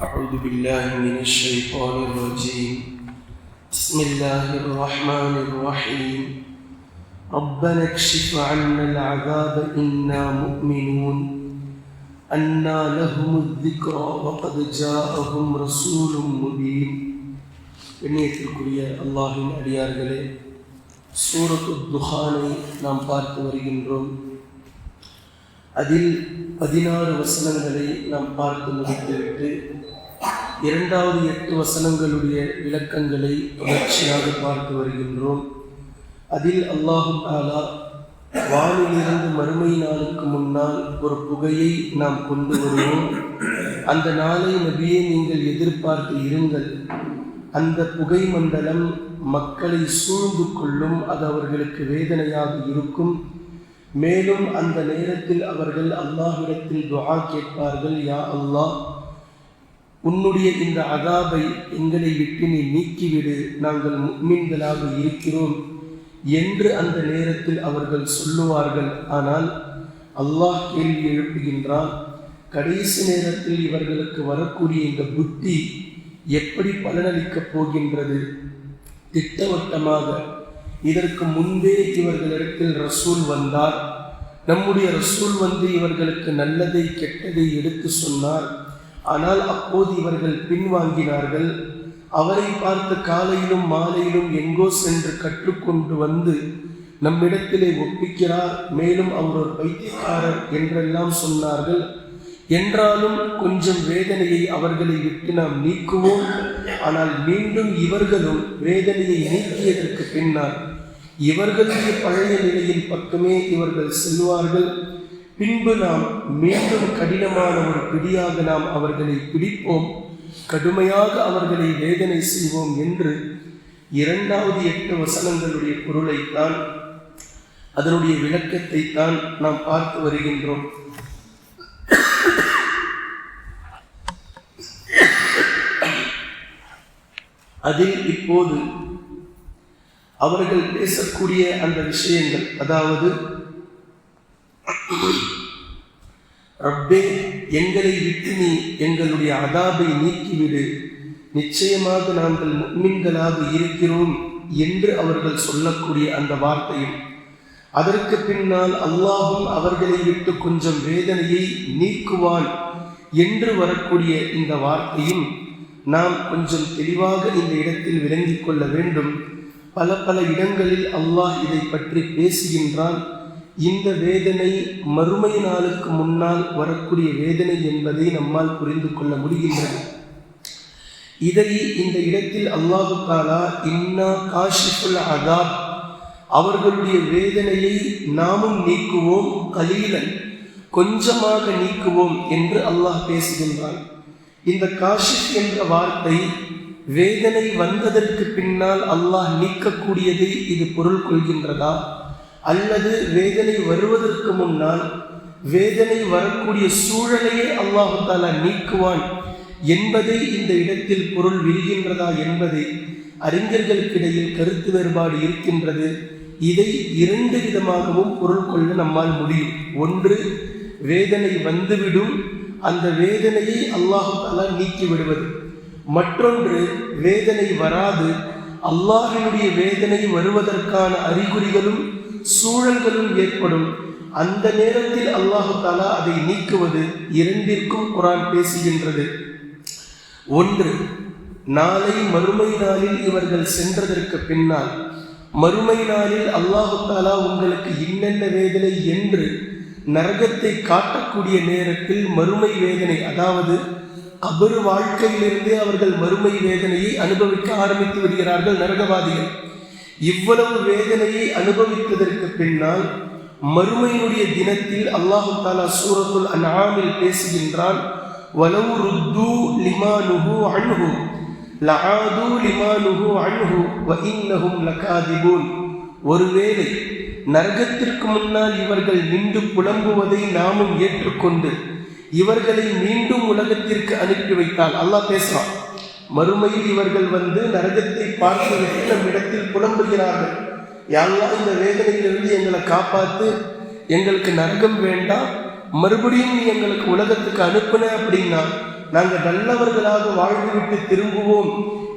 أعوذ بالله من الشيطان الرجيم بسم الله الرحمن الرحيم ربنا اكشف عنا العذاب إنا مؤمنون أنى لهم الذكرى وقد جاءهم رسول مبين கண்ணியத்திற்குரிய அல்லாஹின் அடியார்களே சூரத்து துஹானை நாம் பார்த்து வருகின்றோம் அதில் பதினாறு வசனங்களை நாம் பார்த்து முடித்துவிட்டு இரண்டாவது எட்டு வசனங்களுடைய விளக்கங்களை தொடர்ச்சியாக பார்த்து வருகின்றோம். அதில் அல்லாஹு தாலா வானிலிருந்து மறுமை நாளுக்கு முன்னால் ஒரு புகையை நாம் கொண்டு வருவோம். அந்த நாளை நபியை நீங்கள் எதிர்பார்த்து இருங்கள். அந்த புகை மண்டலம் மக்களை சூழ்ந்து கொள்ளும் அது அவர்களுக்கு வேதனையாக இருக்கும். மேலும் அந்த நேரத்தில் அவர்கள் அல்லாஹிடத்தில் துவா கேட்பார்கள் யா அல்லாஹ் உன்னுடைய இந்த அதாபை எங்களை விட்டு நீ நீக்கிவிடு. நாங்கள் முக்மீன்களாக இருக்கிறோம் என்று அந்த நேரத்தில் அவர்கள் சொல்லுவார்கள். ஆனால் அல்லாஹ் கேள்வி எழுப்புகின்றான் கடைசி நேரத்தில் இவர்களுக்கு வரக்கூடிய இந்த புத்தி எப்படி பலனளிக்கப் போகின்றது? திட்டவட்டமாக இதற்கு முன்பே இவர்களிடத்தில் ரசூல் வந்தார். நம்முடைய ரசூல் வந்து இவர்களுக்கு நல்லதை கெட்டதை எடுத்து சொன்னார். ஆனால் அப்போது இவர்கள் பின்வாங்கினார்கள். அவரை பார்த்து காலையிலும் மாலையிலும் எங்கோ சென்று கற்றுக்கொண்டு வந்து நம்மிடத்திலே ஒப்பிக்கிறார். மேலும் அவர் ஒரு பைத்தியக்காரர் என்றெல்லாம் சொன்னார்கள். என்றாலும் கொஞ்சம் வேதனையை அவர்களை விட்டு நாம் நீக்குவோம். ஆனால் மீண்டும் இவர்களும் வேதனையை நீக்கியதற்கு பின்னால் இவர்களுடைய பழைய நிலையின் பக்கமே இவர்கள் செல்வார்கள். பின்பு நாம் மீண்டும் கடினமான ஒரு பிடியாக நாம் அவர்களை பிடிப்போம். கடுமையாக அவர்களை வேதனை செய்வோம் என்று இரண்டாவது எட்டு வசனங்களுடைய பொருளைத்தான் அதனுடைய விளக்கத்தை தான் நாம் பார்த்து வருகின்றோம். அதில் இப்போது அவர்கள் பேசக்கூடிய அந்த விஷயங்கள் அதாவது ரப்பே எங்களை விட்டு நீ எங்களுடைய அதாபை நீக்கிவிடு. நிச்சயமாக நாங்கள் முன்மின்களாக இருக்கிறோம் என்று அவர்கள் சொல்லக்கூடிய அந்த வார்த்தையும். அதற்கு பின்னால் அல்லாஹும் அவர்களை விட்டு கொஞ்சம் வேதனையை நீக்குவான் என்று வரக்கூடிய இந்த வார்த்தையும் நாம் கொஞ்சம் தெளிவாக இந்த இடத்தில் விளங்கிக் கொள்ள வேண்டும். பல பல இடங்களில் அல்லாஹ் இதை பற்றி பேசுகின்றான். இந்த வேதனை மறுமை நாளுக்கு முன்னால் வரக்கூடிய வேதனை என்பதை நம்மால் புரிந்து கொள்ள முடிகின்றது. இதை இந்த இடத்தில் அல்லாஹு தாலா இன்னா காஷிஃபுல் அதாப் அவர்களுடைய வேதனையை நாமும் நீக்குவோம் கலீலன் கொஞ்சமாக நீக்குவோம் என்று அல்லாஹ் பேசுகின்றான். இந்த காஷிப் என்ற வார்த்தை வேதனை வந்ததற்கு பின்னால் அல்லாஹ் நீக்கக்கூடியதை இது பொருள் கொள்கின்றதா? அல்லது வேதனை வருவதற்கு முன்னால் வேதனை வரக்கூடிய சூழலையே அல்லாஹாலா நீக்குவான் என்பதை இந்த இடத்தில் பொருள் விரிகின்றதா என்பதை அறிஞர்களுக்கிடையில் கருத்து வேறுபாடு இருக்கின்றது. இதை இரண்டு விதமாகவும் பொருள் கொள்ள நம்மால் முடியும். ஒன்று வேதனை வந்துவிடும். அந்த வேதனையை அல்லாஹாலா நீக்கி விடுவது. மற்றொன்று வேதனை வராது. அல்லாஹினுடைய வேதனை வருவதற்கான அறிகுறிகளும் சூழல்களும் ஏற்படும். அந்த நேரத்தில் அல்லாஹு தாலா அதை நீக்குவது இரண்டிற்கும் குரான் பேசுகின்றது. ஒன்று நாளை மறுமை நாளில் இவர்கள் சென்றதற்கு பின்னால் மறுமை நாளில் அல்லாஹு தாலா உங்களுக்கு இன்னென்ன வேதனை என்று நரகத்தை காட்டக்கூடிய நேரத்தில் மறுமை வேதனை அதாவது கபரு வாழ்க்கையிலிருந்தே அவர்கள் மறுமை வேதனையை அனுபவிக்க ஆரம்பித்து வருகிறார்கள் நரகவாதிகள். இவ்வளவு வேதனையை அனுபவித்ததற்கு பின்னால் மறுமையினுடைய தினத்தில் அல்லாஹு தாலா சூரத்துல் அன்ஆமில் பேசுகின்றான் வலவு ருத்து லிமானுஹு அன்ஹு லஆது லிமானுஹு அன்ஹு வ இன்னஹும் லகாதிபூன். ஒருவேளை நரகத்திற்கு முன்னால் இவர்கள் நின்று புலம்புவதை நாமும் ஏற்றுக்கொண்டு இவர்களை மீண்டும் உலகத்திற்கு அனுப்பி வைத்தால் அல்லாஹ் பேசுறான் மறுமையில் இவர்கள் வந்து நரகத்தை பார்த்து நம் இடத்தில் புலம்புகிறார்கள். யாரெல்லாம் இந்த வேதனையிலிருந்து எங்களை காப்பாத்து. எங்களுக்கு நரகம் வேண்டாம் மறுபடியும் நீ எங்களுக்கு உலகத்துக்கு அனுப்புன அப்படின்னா நாங்கள் நல்லவர்களாக வாழ்ந்துவிட்டு திரும்புவோம்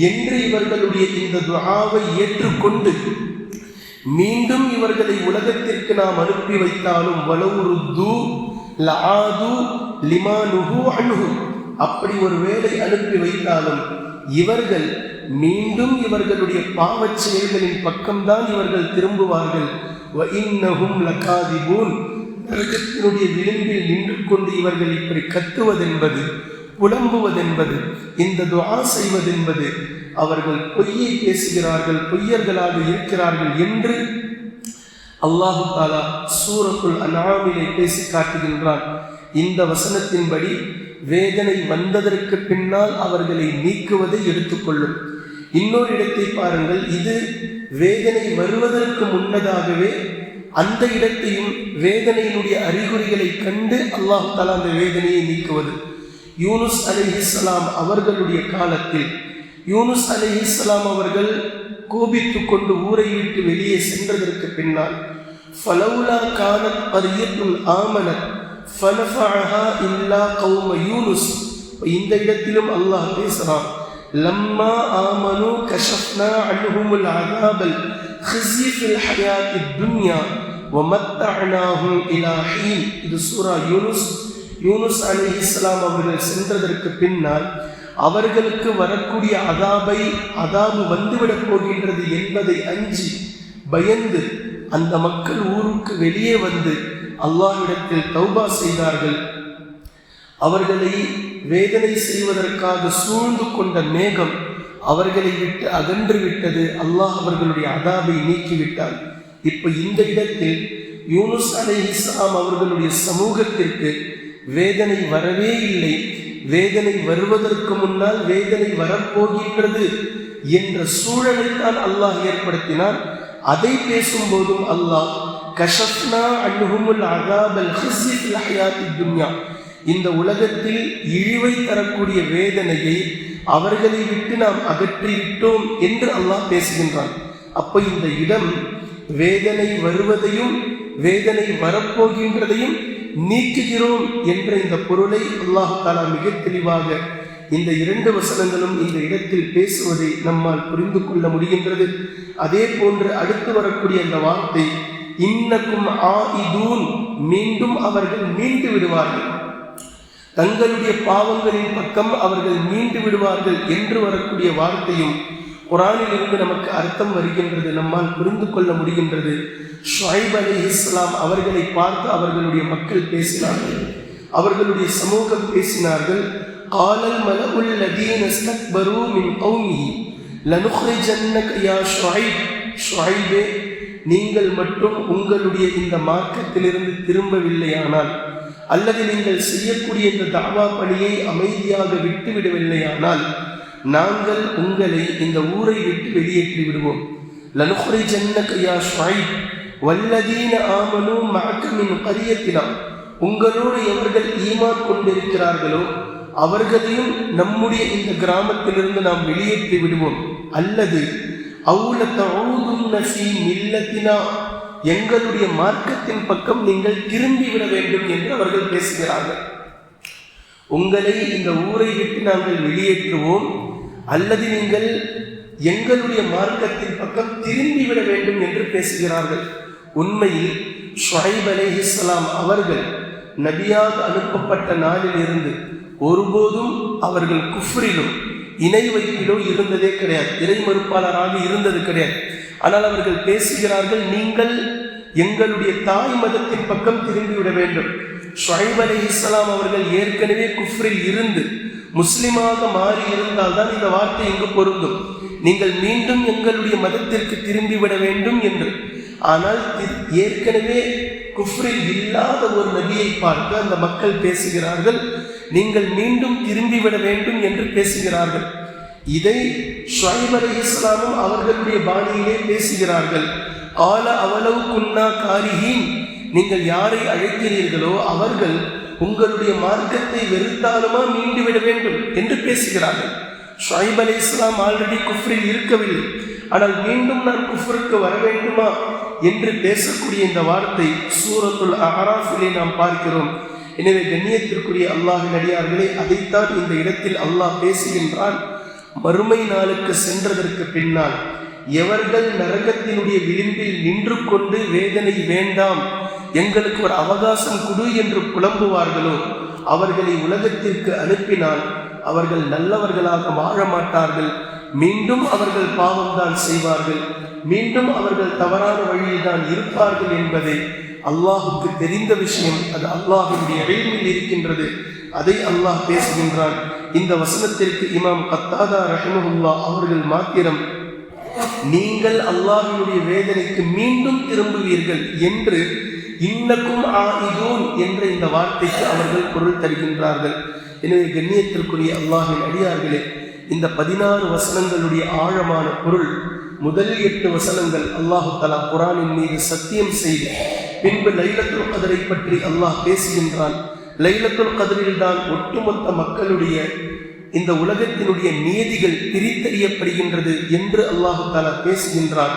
என்று இவர்களுடைய இந்த துஆவை ஏற்றுக்கொண்டு மீண்டும் இவர்களை உலகத்திற்கு நாம் அனுப்பி வைத்தாலும் வலவுருத்து லாது லிமானுகு அன்ஹு. அப்படி ஒரு வேளை அனுப்பி வைத்தாலும் இவர்கள் மீண்டும் இவர்களுடைய பாவச் செயல்களின் பக்கம்தான் இவர்கள் திரும்புவார்கள். நரகத்தினுடைய விளிம்பில் நின்று கொண்டு இவர்கள் இப்படி கத்துவதென்பது புலம்புவதென்பது இந்த துவா செய்வதென்பது அவர்கள் பொய்யை பேசுகிறார்கள் பொய்யர்களாக இருக்கிறார்கள் என்று அல்லாஹு தாலா சூரத்துள் அனாமிலே பேசி காட்டுகின்றான். இந்த வசனத்தின்படி வேதனை வந்ததற்கு பின்னால் அவர்களை நீக்குவதை எடுத்துக்கொள்ளும். இன்னொரு இடத்தை பாருங்கள். இது வேதனை வருவதற்கு முன்னதாகவே அந்த இடத்தையும் வேதனையினுடைய அறிகுறிகளை கண்டு அல்லாஹ் தாலா அந்த வேதனையை நீக்குவது. யூனுஸ் அலிஹிஸ்லாம் அவர்களுடைய காலத்தில் யூனுஸ் அலிஹிஸ்லாம் அவர்கள் கோபித்துக் கொண்டு ஊரை விட்டு வெளியே சென்றதற்கு பின்னால் ஃபலவுலா கானத் பரியத்துல் ஆமனத் ஃபனஃபஅஹா இல்லா கௌம யூனுஸ் இந்த இடத்திலும் அல்லாஹ் பேசுறான் லம்மா ஆமனு கஷஃப்னா அன்ஹுமுல் அதாபல் خزي في الحياة الدنيا ومتعناهم إلى حين இது சூரா யூனுஸ் யூனுஸ் அலிஹிஸ்லாம் அவர்கள் சென்றதற்கு பின்னால் அவர்களுக்கு வரக்கூடிய அதாபை அதாபு வந்துவிடப் போகின்றது என்பதை அஞ்சி பயந்து அந்த மக்கள் ஊருக்கு வெளியே வந்து அல்லாஹ்விடத்தில் தௌபா செய்தார்கள். அவர்களை வேதனை செய்வதற்காக சூழ்ந்து கொண்ட மேகம் அவர்களை விட்டு அகன்று விட்டது. அல்லாஹ் அவர்களுடைய அதாபை நீக்கிவிட்டார் இப்ப இந்த இடத்தில் யூனுஸ் அலை இஸ்லாம் அவர்களுடைய சமூகத்திற்கு வேதனை வரவே இல்லை. வேதனை வருவதற்கு முன்னால் வேதனை வரப்போகின்றது என்ற சூழலைத்தான் அல்லாஹ் ஏற்படுத்தினார் அதை பேசும்போதும் அல்லாஹ் கஷப்னா அன்ஹுமுல் அதாபல் ஹிஸ்ஸி ஃபில் துன்யா. இந்த உலகத்தில் இழிவை தரக்கூடிய வேதனையை அவர்களை விட்டு நாம் அகற்றிவிட்டோம் என்று அல்லாஹ் பேசுகின்றான். அப்ப இந்த இடம் வேதனை வருவதையும் வேதனை வரப்போகின்றதையும் நீக்குகிறோம் என்ற இந்த பொருளை அல்லாஹ் தாலா மிக தெளிவாக இந்த இரண்டு வசனங்களும் இந்த இடத்தில் பேசுவதை நம்மால் புரிந்து கொள்ள முடிகின்றது. அதே போன்று அடுத்து வரக்கூடிய அந்த வார்த்தை இன்னக்கும் ஆஇதூன் மீண்டும் அவர்கள் மீண்டு விடுவார்கள். தங்களுடைய பாவங்களின் பக்கம் அவர்கள் மீண்டு விடுவார்கள் என்று வரக்கூடிய வார்த்தையும் குரானில் இருந்து நமக்கு அர்த்தம் வருகின்றது நம்மால் புரிந்து கொள்ள முடிகின்றது. ஷுவைப் அலி இஸ்லாம் அவர்களை பார்த்து அவர்களுடைய மக்கள் பேசினார்கள் அவர்களுடைய சமூகம் பேசினார்கள். காலல் மல லதீன ஸ்தக்பரு மின் கௌமிஹி லனுக்ரிஜன்னக யா ஷுவைப் ஷுவைபே நீங்கள் மட்டும் உங்களுடைய இந்த மார்க்கத்திலிருந்து திரும்பவில்லையானால் அல்லது நீங்கள் செய்யக்கூடிய இந்த தாவா பணியை அமைதியாக விட்டுவிடவில்லையானால் நாங்கள் உங்களை இந்த ஊரை விட்டு வெளியேற்றி விடுவோம். லனுஹ்ரி ஜன்னகையா ஷாயிப் வல்லதீன ஆமனு மஅக்கமின் கரியத்தினா உங்களோடு எவர்கள் ஈமான் கொண்டிருக்கிறார்களோ அவர்களையும் நம்முடைய இந்த கிராமத்திலிருந்து நாம் வெளியேற்றி விடுவோம். அல்லது அவுல தவுதும் மில்லத்தினா எங்களுடைய மார்க்கத்தின் பக்கம் நீங்கள் திரும்பி விட வேண்டும் என்று அவர்கள் பேசுகிறார்கள். உங்களை இந்த ஊரை விட்டு நாங்கள் வெளியேற்றுவோம் அல்லது நீங்கள் எங்களுடைய மார்க்கத்தின் பக்கம் திரும்பி விட வேண்டும் என்று பேசுகிறார்கள். உண்மையில் ஷுஹைப் அலே இஸ்லாம் அவர்கள் நபியாக அனுப்பப்பட்ட நாளில் இருந்து ஒருபோதும் அவர்கள் குஃப்ரிலும் இணை வைப்பிலோ இருந்ததே கிடையாது. இறை மறுப்பாளராக இருந்தது கிடையாது. ஆனால் அவர்கள் பேசுகிறார்கள் நீங்கள் எங்களுடைய தாய் மதத்தின் பக்கம் திரும்பிவிட வேண்டும். ஷொஹைப் அலி இஸ்லாம் அவர்கள் ஏற்கனவே குஃப்ரில் இருந்து முஸ்லிமாக மாறி இருந்தால் தான் இந்த வார்த்தை இங்கு பொருந்தும். நீங்கள் மீண்டும் எங்களுடைய மதத்திற்கு திரும்பிவிட வேண்டும் என்று. ஆனால் ஏற்கனவே குஃப்ரில் இல்லாத ஒரு நபியை பார்த்து அந்த மக்கள் பேசுகிறார்கள் நீங்கள் மீண்டும் திரும்பிவிட வேண்டும் என்று பேசுகிறார்கள். இதை ஷுவைப் அலி இஸ்லாமும் அவர்களுடைய பாணியிலே பேசுகிறார்கள். ஆல அவலவு குன்னா காரிஹீன். நீங்கள் யாரை அழைக்கிறீர்களோ அவர்கள் உங்களுடைய மார்க்கத்தை வெறுத்தாலுமா மீண்டு விட வேண்டும் என்று பேசுகிறார்கள். ஷுவைப் அலி இஸ்லாம் ஆல்ரெடி குஃப்ரில் இருக்கவில்லை. ஆனால் மீண்டும் நான் குஃப்ருக்கு வர வேண்டுமா என்று பேசக்கூடிய இந்த வார்த்தை சூரத்துல் அஹராஃபிலே நாம் பார்க்கிறோம். எனவே கண்ணியத்திற்குரிய அல்லாஹின் அடியார்களே அதைத்தான் இந்த இடத்தில் அல்லாஹ் பேசுகின்றான். மறுமை நாளுக்கு சென்றதற்கு பின்னால் எவர்கள் நரகத்தினுடைய விளிம்பில் நின்று கொண்டு வேதனை வேண்டாம் எங்களுக்கு ஒரு அவகாசம் கொடு என்று புலம்புவார்களோ அவர்களை உலகத்திற்கு அனுப்பினால் அவர்கள் நல்லவர்களாக வாழ மாட்டார்கள். மீண்டும் அவர்கள் பாவம்தான் செய்வார்கள். மீண்டும் அவர்கள் தவறான வழியில் தான் இருப்பார்கள் என்பதை அல்லாஹுக்கு தெரிந்த விஷயம் அது அல்லாஹுடைய வேள்வியில் இருக்கின்றது. அதை அல்லாஹ் பேசுகின்றான். இந்த வசனத்திற்கு இமாம் கத்தாதா ரஹமுல்லா அவர்கள் மாத்திரம் நீங்கள் அல்லாஹினுடைய வேதனைக்கு மீண்டும் திரும்புவீர்கள் என்று இன்னக்கும் ஆயிதோன் என்ற இந்த வார்த்தைக்கு அவர்கள் பொருள் தருகின்றார்கள். எனவே கண்ணியத்திற்குரிய அல்லாஹின் அடியார்களே இந்த பதினாறு வசனங்களுடைய ஆழமான பொருள் முதல் எட்டு வசனங்கள் அல்லாஹு தலா குரானின் மீது சத்தியம் செய்து பின்பு லைலத்துல் கதரை பற்றி அல்லாஹ் பேசுகின்றான். லைலத்துல் கதரில் தான் ஒட்டுமொத்த மக்களுடைய இந்த உலகத்தினுடைய நியதிகள் பிரித்தறியப்படுகின்றது என்று அல்லாஹு தாலா பேசுகின்றான்.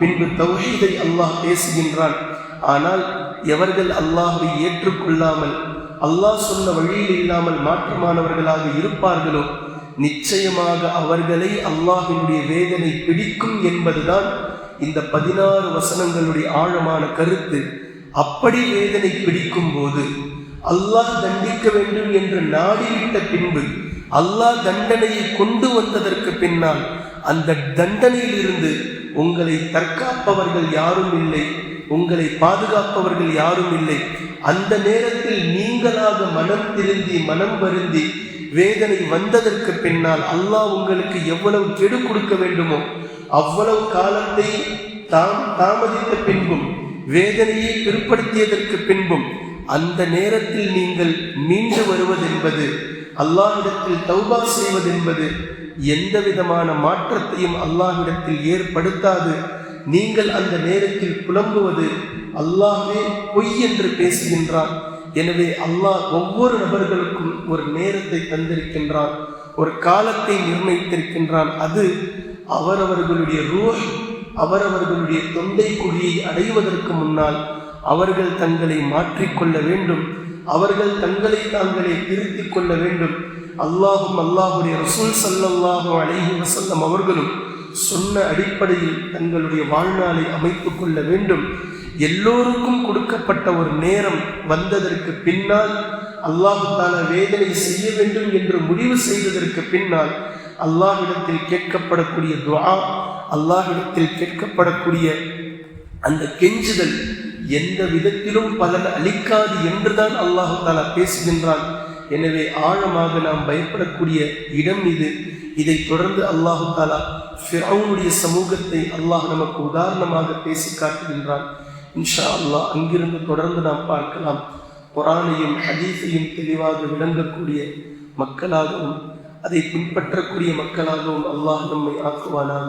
பின்பு தௌஹீதை அல்லாஹ் பேசுகின்றான். ஆனால் எவர்கள் அல்லாஹை ஏற்றுக்கொள்ளாமல் அல்லாஹ் சொன்ன வழியில் இல்லாமல் மாற்றமானவர்களாக இருப்பார்களோ நிச்சயமாக அவர்களை அல்லாஹினுடைய வேதனை பிடிக்கும் என்பதுதான் இந்த பதினாறு வசனங்களுடைய ஆழமான கருத்து. அப்படி வேதனை பிடிக்கும் போது அல்லாஹ் தண்டிக்க வேண்டும் என்று நாடிவிட்ட பின்பு அல்லாஹ் தண்டனையை கொண்டு வந்ததற்கு பின்னால் அந்த தண்டனையில் இருந்து உங்களை தற்காப்பவர்கள் யாரும் இல்லை உங்களை பாதுகாப்பவர்கள் யாரும் இல்லை. அந்த நேரத்தில் நீங்களாக மனம் திருந்தி மனம் வருந்தி வேதனை வந்ததற்கு பின்னால் அல்லாஹ் உங்களுக்கு எவ்வளவு கெடு கொடுக்க வேண்டுமோ அவ்வளவு காலத்தை தாம் தாமதித்த பின்பும் வேதனையை பிற்படுத்தியதற்கு பின்பும் அந்த நேரத்தில் நீங்கள் மீண்டு வருவதென்பது அல்லாஹிடத்தில் தௌபா செய்வதென்பது எந்த விதமான மாற்றத்தையும் அல்லாஹிடத்தில் ஏற்படுத்தாது. நீங்கள் அந்த நேரத்தில் புலம்புவது அல்லாஹே பொய் என்று பேசுகின்றான். எனவே அல்லாஹ் ஒவ்வொரு நபர்களுக்கும் ஒரு நேரத்தை தந்திருக்கின்றான் ஒரு காலத்தை நிர்ணயித்திருக்கின்றான். அது அவரவர்களுடைய ரூஹ் அவரவர்களுடைய தொண்டை குழியை அடைவதற்கு முன்னால் அவர்கள் தங்களை மாற்றிக்கொள்ள வேண்டும். அவர்கள் தங்களை தாங்களே திருத்திக் கொள்ள வேண்டும். அல்லாஹும் அல்லாஹுடைய ரசூல் சல்லல்லாஹும் அலைஹி வசல்லம் அவர்களும் சொன்ன அடிப்படையில் தங்களுடைய வாழ்நாளை அமைத்துக் கொள்ள வேண்டும். எல்லோருக்கும் கொடுக்கப்பட்ட ஒரு நேரம் வந்ததற்கு பின்னால் அல்லாஹு வேதனை செய்ய வேண்டும் என்று முடிவு செய்ததற்கு பின்னால் அல்லாஹிடத்தில் கேட்கப்படக்கூடிய துவா அல்லாஹிடத்தில் கேட்கப்படக்கூடிய அந்த கெஞ்சுதல் எந்த விதத்திலும் பலன் அளிக்காது என்றுதான் அல்லாஹு தாலா பேசுகின்றான். எனவே ஆழமாக நாம் பயப்படக்கூடிய இடம் இது. இதை தொடர்ந்து அல்லாஹு தாலா ஃபிரவுனுடைய சமூகத்தை அல்லாஹ் நமக்கு உதாரணமாக பேசி காட்டுகின்றான். இன்ஷா அல்லாஹ் அங்கிருந்து தொடர்ந்து நாம் பார்க்கலாம். குரானையும் ஹதீஸையும் தெளிவாக விளங்கக்கூடிய மக்களாகவும் அதை பின்பற்றக்கூடிய மக்களாகவும் அல்லாஹ் நம்மை ஆக்குவானாக.